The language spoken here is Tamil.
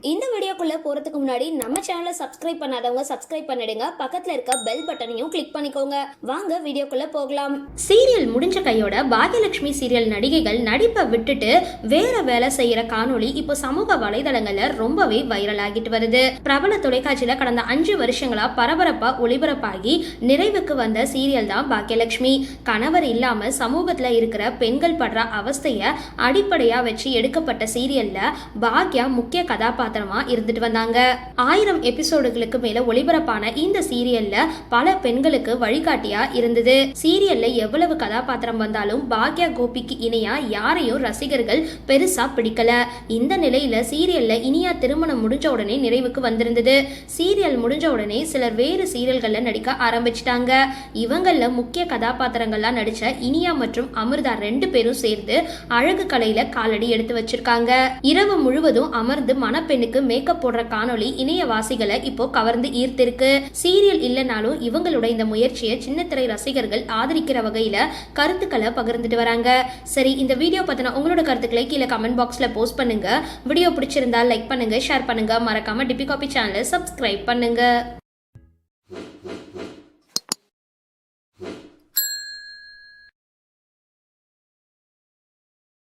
இந்த வீடியோக்குள்ளே போறதுக்கு முன்னாடி நம்ம சேனலை சப்ஸ்கிரைப் பண்ணாதவங்க சப்ஸ்கிரைப் பண்ணிடுங்க. பக்கத்துல இருக்க பெல் பட்டனையும் கிளிக் பண்ணிக்கோங்க. வாங்க வீடியோக்குள்ளே போகலாம். சீரியல் முடிஞ்ச கையோட பாகியலட்சுமி சீரியல் நடிகைகள் நடிப்பை விட்டுட்டு வேற வேலை செய்யற காணொளி இப்போ சமூக வலைதளங்களில் ரொம்பவே வைரல் ஆகிட்டு வருது. பிரபல தொலைக்காட்சியில கடந்த அஞ்சு வருஷங்களா பரபரப்பா ஒளிபரப்பாகி நிறைவுக்கு வந்த சீரியல் தான் பாக்கியலட்சுமி கணவர் இல்லாம சமூகத்துல இருக்கிற பெண்கள் படுற அவஸ்தைய அடிப்படையா வச்சு எடுக்கப்பட்ட சீரியல்ல பாக்யா முக்கிய கதாபாத்திரமா இருந்துட்டு வந்தாங்க. ஆயிரம் எபிசோடுகளுக்கு மேல ஒளிபரப்பான இந்த சீரியல்ல பல பெண்களுக்கு வழிகாட்டியா இருந்தது. சீரியல்ல எவ்வளவு கதாபாத்திரம் வந்தாலும் பாக்யா கோபிக்கு இணையா யாரையும் ரசிகர்கள் பெருசா பிடிக்கல. இந்த நிலையில சீரியல்ல இனியா திருமணம் முடிஞ்ச உடனே நிறைவுக்கு வந்திருந்தது. சீரியல் முடிஞ்ச உடனே சிலர் வேறு சீரியல்கள்ல நடிக்க ஆரம்பிச்சிட்டாங்க. இவங்கள முக்கிய கதாபாத்திரங்கள்லாம் நடிச்ச இனியா மற்றும் அமிர்தா ரெண்டு பேரும் சேர்ந்து அழகு கலையில காலடி எடுத்து வச்சிருக்காங்க. இரவு முழுவதும் அமர்ந்து மணப்பெண்ணுக்கு மேக்கப் போடுற காணொளி இணையவாசிகளை இப்போ கவர்ந்து ஈர்த்திருக்கு. சீரியல் இல்லைனாலும் இவங்களோட இந்த முயற்சியை சின்னத்திரை ரசிகர்கள் ஆதரிக்கிற வகையில கருத்துக்களை பகிர்ந்துட்டு வராங்க. சரி இந்த வீடியோ பத்தின உங்களோட கருத்துக்களை கீழே கமெண்ட் பாக்ஸ்ல போஸ்ட் பண்ணுங்க. வீடியோ பிடிச்சிருந்தா லைக் பண்ணுங்க ஷேர் பண்ணுங்க. மறக்காம டிபி காபி சேனலை சப்ஸ்கிரைப் பண்ணுங்க.